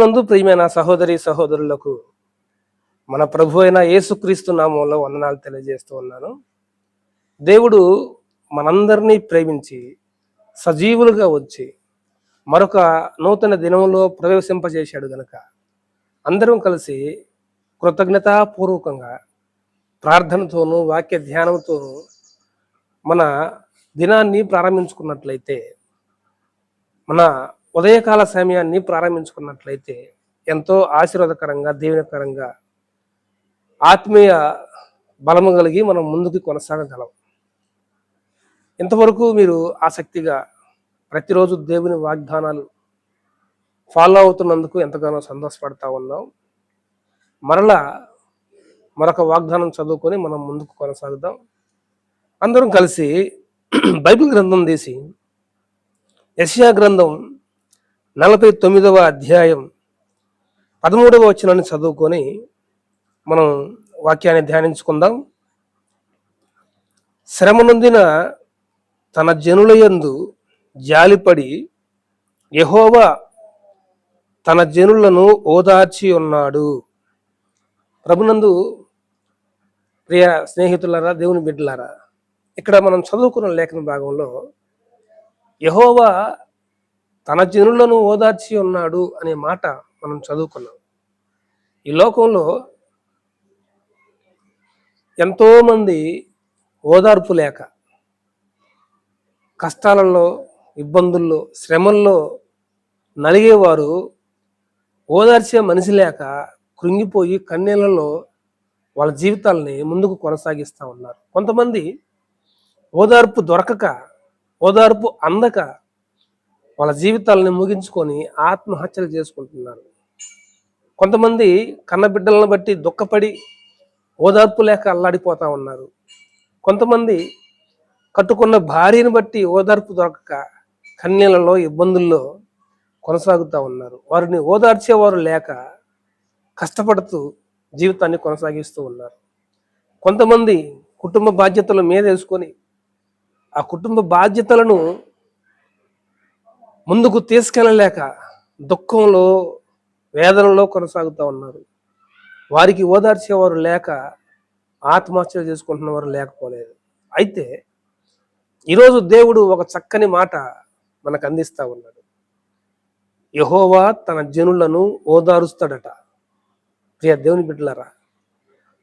ప్రభునందు ప్రియమైన సహోదరి సహోదరులకు మన ప్రభు అయిన యేసుక్రీస్తు నామంలో వందనాలు తెలియజేస్తూ ఉన్నాను. దేవుడు మనందరినీ ప్రేమించి సజీవులుగా వచ్చి మరొక నూతన దినంలో ప్రవేశింపజేశాడు గనక అందరం కలిసి కృతజ్ఞతాపూర్వకంగా ప్రార్థనతోనూ వాక్య ధ్యానంతోనూ మన దినాన్ని ప్రారంభించుకున్నట్లయితే మన ఉదయకాల సమయాన్ని ప్రారంభించుకున్నట్లయితే ఎంతో ఆశీర్వాదకరంగా దీవెనకరంగా ఆత్మీయ బలము కలిగి మనం ముందుకు కొనసాగగలం. ఇంతవరకు మీరు ఆసక్తిగా ప్రతిరోజు దేవుని వాగ్దానాలు ఫాలో అవుతున్నందుకు ఎంతగానో సంతోషపడతా ఉన్నాం. మరలా మరొక వాగ్దానం చదువుకొని మనం ముందుకు కొనసాగుదాం. అందరం కలిసి బైబిల్ గ్రంథం తీసి యెషయా గ్రంథం నలభై తొమ్మిదవ అధ్యాయం పదమూడవ వచనాన్ని చదువుకొని మనం వాక్యాన్ని ధ్యానించుకుందాం. శ్రమ నొందిన తన జనుల యందు జాలిపడి యహోవా తన జనులను ఓదార్చి ఉన్నాడు. ప్రభునందు ప్రియ స్నేహితులారా దేవుని బిడ్డలారా ఇక్కడ మనం చదువుకున్న లేఖన భాగంలో యహోవా తన జనులను ఓదార్చి ఉన్నాడు అనే మాట మనం చదువుకున్నాం. ఈ లోకంలో ఎంతోమంది ఓదార్పు లేక కష్టాలలో ఇబ్బందుల్లో శ్రమల్లో నలిగేవారు ఓదార్చే మనిషి లేక కృంగిపోయి కన్నీళ్ళలో వాళ్ళ జీవితాలని ముందుకు కొనసాగిస్తూ ఉన్నారు. కొంతమంది ఓదార్పు దొరకక ఓదార్పు అందక వాళ్ళ జీవితాలని ముగించుకొని ఆత్మహత్యలు చేసుకుంటున్నారు. కొంతమంది కన్నబిడ్డలను బట్టి దుఃఖపడి ఓదార్పు లేక అల్లాడిపోతూ ఉన్నారు. కొంతమంది కట్టుకున్న భార్యను బట్టి ఓదార్పు దొరకక కన్యలలో ఇబ్బందుల్లో కొనసాగుతూ ఉన్నారు. వారిని ఓదార్చేవారు లేక కష్టపడుతూ జీవితాన్ని కొనసాగిస్తూ ఉన్నారు. కొంతమంది కుటుంబ బాధ్యతల మీద వేసుకొని ఆ కుటుంబ బాధ్యతలను ముందుకు తీసుకెళ్ళలేక దుఃఖంలో వేదనలో కొనసాగుతూ ఉన్నారు. వారికి ఓదార్చేవారు లేక ఆత్మహత్యలు చేసుకుంటున్న వారు లేకపోలేదు. అయితే ఈరోజు దేవుడు ఒక చక్కని మాట మనకు అందిస్తూ ఉన్నాడు. యహోవా తన జనులను ఓదారుస్తాడట. ప్రియ దేవుని బిడ్డలారా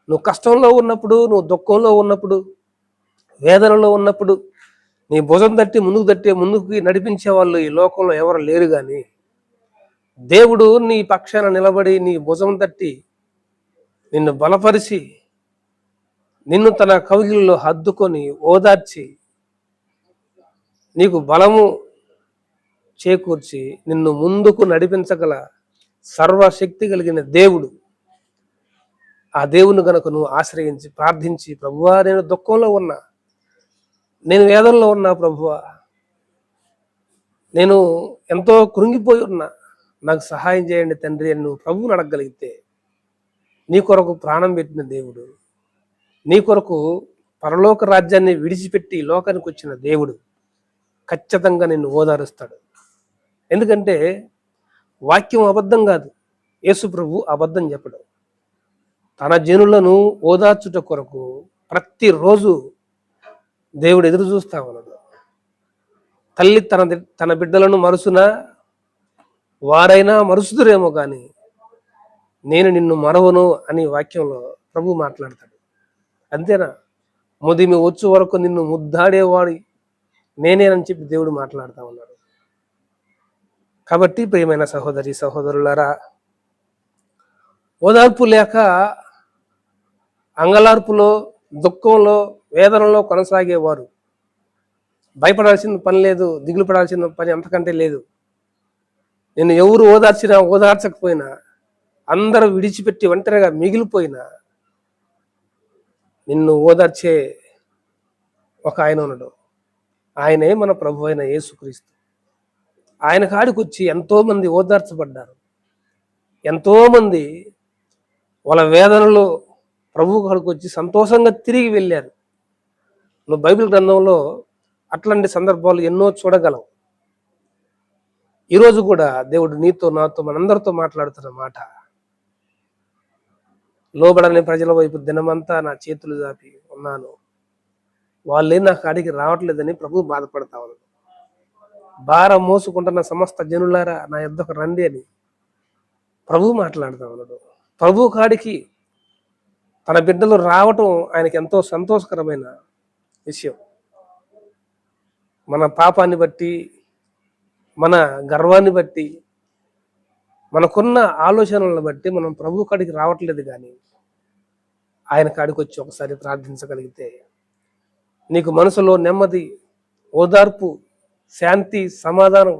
నువ్వు కష్టంలో ఉన్నప్పుడు నువ్వు దుఃఖంలో ఉన్నప్పుడు వేదనలో ఉన్నప్పుడు నీ భుజం తట్టి ముందుకు తట్టి ముందుకు నడిపించే వాళ్ళు ఈ లోకంలో ఎవరు లేరు కానీ దేవుడు నీ పక్షాన నిలబడి నీ భుజం తట్టి నిన్ను బలపరిచి నిన్ను తన కవిగిల్లో హద్దుకొని ఓదార్చి నీకు బలము చేకూర్చి నిన్ను ముందుకు నడిపించగల సర్వశక్తి కలిగిన దేవుడు. ఆ దేవుని గనక నువ్వు ఆశ్రయించి ప్రార్థించి ప్రభువా నేను దుఃఖంలో ఉన్నా. నేను వేదనలో ఉన్నా ప్రభువా. నేను ఎంతో కృంగిపోయి ఉన్నా. నాకు సహాయం చేయండి తండ్రి అని నువ్వు ప్రభువుని అడగగలిగితే నీ కొరకు ప్రాణం పెట్టిన దేవుడు నీ కొరకు పరలోక రాజ్యాన్ని విడిచిపెట్టి లోకానికి వచ్చిన దేవుడు ఖచ్చితంగా నిన్ను ఓదారుస్తాడు. ఎందుకంటే వాక్యం అబద్ధం కాదు. యేసు ప్రభు అబద్ధం చెప్పడం. తన జనులను ఓదార్చుట కొరకు ప్రతిరోజు దేవుడు ఎదురు చూస్తా ఉన్నాడు. తల్లి తన తన బిడ్డలను మరుసునా వారైనా మరుసుదురేమో కానీ నేను నిన్ను మరవను అని వాక్యంలో ప్రభు మాట్లాడతాడు. అంతేనా? ముదిమి వచ్చు వరకు నిన్ను ముద్దాడేవాడి నేనేనని చెప్పి దేవుడు మాట్లాడుతూ ఉన్నాడు. కాబట్టి ప్రియమైన సహోదరి సహోదరులారా ఓదార్పు లేక అంగలార్పులో దుఃఖంలో వేదనలో కొనసాగేవారు. భయపడాల్సిన పని లేదు దిగులు పడాల్సిన పని అంతకంటే లేదు. నేను ఎవరు ఓదార్చినా ఓదార్చకపోయినా అందరూ విడిచిపెట్టి ఒంటరిగా మిగిలిపోయినా నిన్ను ఓదార్చే ఒక ఆయన ఉన్నాడు. ఆయనే మన ప్రభు అయిన యేసుక్రీస్తు. ఆయన కాడికి వచ్చి ఎంతోమంది ఓదార్చబడ్డారు. ఎంతోమంది వాళ్ళ వేదనలో ప్రభు కాడికి వచ్చి సంతోషంగా తిరిగి వెళ్ళారు. నువ్వు బైబిల్ గ్రంథంలో అట్లాంటి సందర్భాలు ఎన్నో చూడగలవు. ఈరోజు కూడా దేవుడు నీతో నాతో మనందరితో మాట్లాడుతున్న మాట. లోబడని ప్రజల వైపు దినమంతా నా చేతులు దాపి ఉన్నాను. వాళ్ళే నా కాడికి రావట్లేదని ప్రభు బాధపడతా ఉన్నాడు భారం మోసుకుంటున్న సమస్త జనులారా నా యొద్దకు రండి అని ప్రభు మాట్లాడుతూ ఉన్నాడు. ప్రభు కాడికి తన బిడ్డలు రావటం ఆయనకి ఎంతో సంతోషకరమైన విషయం. మన పాపాన్ని బట్టి మన గర్వాన్ని బట్టి మనకున్న ఆలోచనలను బట్టి మనం ప్రభు కాడికి రావట్లేదు కానీ ఆయన కాడికి వచ్చి ఒకసారి ప్రార్థించగలిగితే నీకు మనసులో నెమ్మది ఓదార్పు శాంతి సమాధానం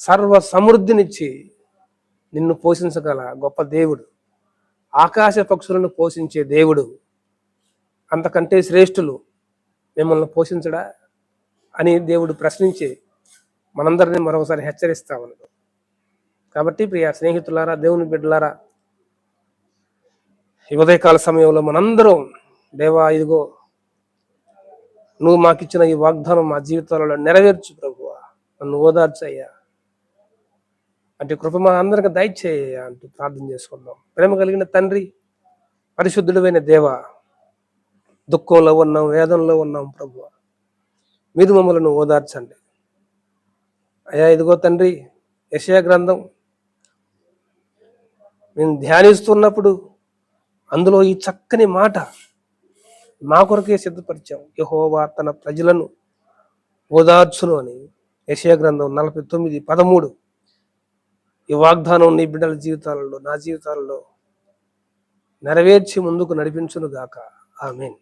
సర్వ సమృద్ధినిచ్చి నిన్ను పోషించగల గొప్ప దేవుడు ఆకాశ పక్షులను పోషించే దేవుడు అంతకంటే శ్రేష్ఠులు మిమ్మల్ని పోషించడా అని దేవుడు ప్రశ్నించి మనందరినీ మరొకసారి హెచ్చరిస్తా ఉన్నాడు. కాబట్టి ప్రియ స్నేహితులారా దేవుని బిడ్డలారా ఉదయకాల సమయంలో మనందరం దేవా ఇదిగో నువ్వు మాకిచ్చిన ఈ వాగ్దానం మా జీవితాలలో నెరవేర్చు ప్రభువా. నన్ను ఓదార్చయ్యా అంటే కృప మా అందరికి దయచేయ అంటూ ప్రార్థన చేసుకుందాం. ప్రేమ కలిగిన తండ్రి పరిశుద్ధుడైన దేవ దుఃఖంలో ఉన్నాం వేదంలో ఉన్నాం ప్రభు. మీరు మమ్మల్ని ఓదార్చండి. అయ్యా ఇదిగో తండ్రి యశయ గ్రంథం. మేము ధ్యానిస్తున్నప్పుడు అందులో ఈ చక్కని మాట మా కొరకే సిద్ధపరిచాం. యహోవా తన ప్రజలను ఓదార్చును అని. యశయ గ్రంథం నలభై తొమ్మిది పదమూడు. ఈ వాగ్దానం నీ బిడ్డల జీవితాలలో నా జీవితాలలో నెరవేర్చి ముందుకు నడిపించును గాక ఆమెన్.